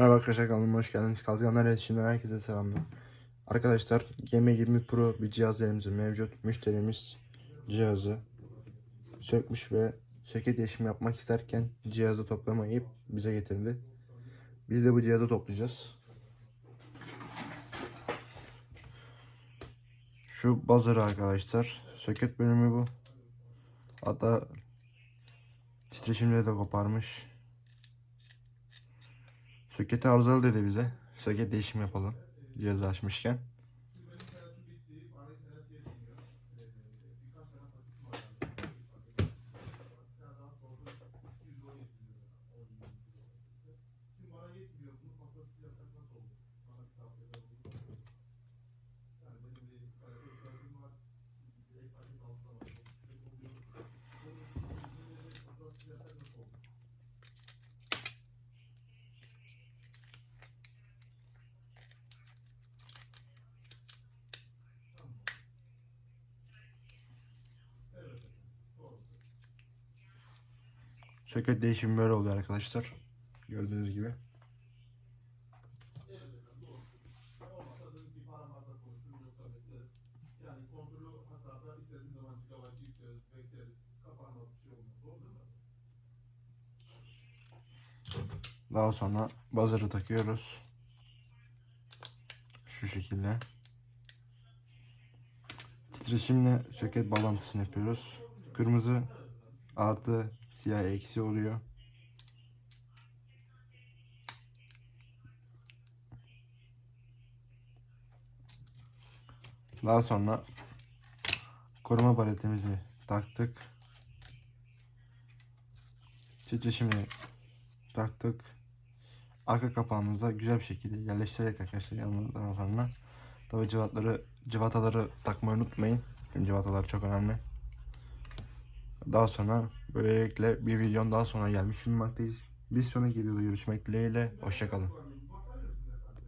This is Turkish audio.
Merhaba arkadaşlar kanalıma hoş geldiniz. Kazganlar iletişimden herkese selamlar. Arkadaşlar Gm20 Pro bir cihaz elimizde mevcut. Müşterimiz cihazı sökmüş ve söket değişimi yapmak isterken cihazı toplamayıp bize getirdi. Biz de bu cihazı toplayacağız. Şu buzzer arkadaşlar. Söket bölümü bu. Hatta titreşimleri de koparmış. Soketi arızalı dedi bize. Soket değişim yapalım. Cihazı açmışken. Soket değişimi böyle oluyor arkadaşlar. Gördüğünüz gibi. Daha sonra buzzer'ı takıyoruz. Şu şekilde. Titreşimle soket bağlantısını yapıyoruz. Kırmızı artı siyah eksi oluyor. Daha sonra koruma baretimizi taktık. Titreşimini taktık. Arka kapağımıza güzel bir şekilde yerleştirerek arkadaşlar yanından sonra tabi cıvatları cıvataları takmayı unutmayın. Cıvatalar çok önemli. Daha sonra böylelikle bir videonun daha sonra gelmiş bulunmaktayız. Bir sonraki videoda görüşmek dileğiyle. Hoşçakalın.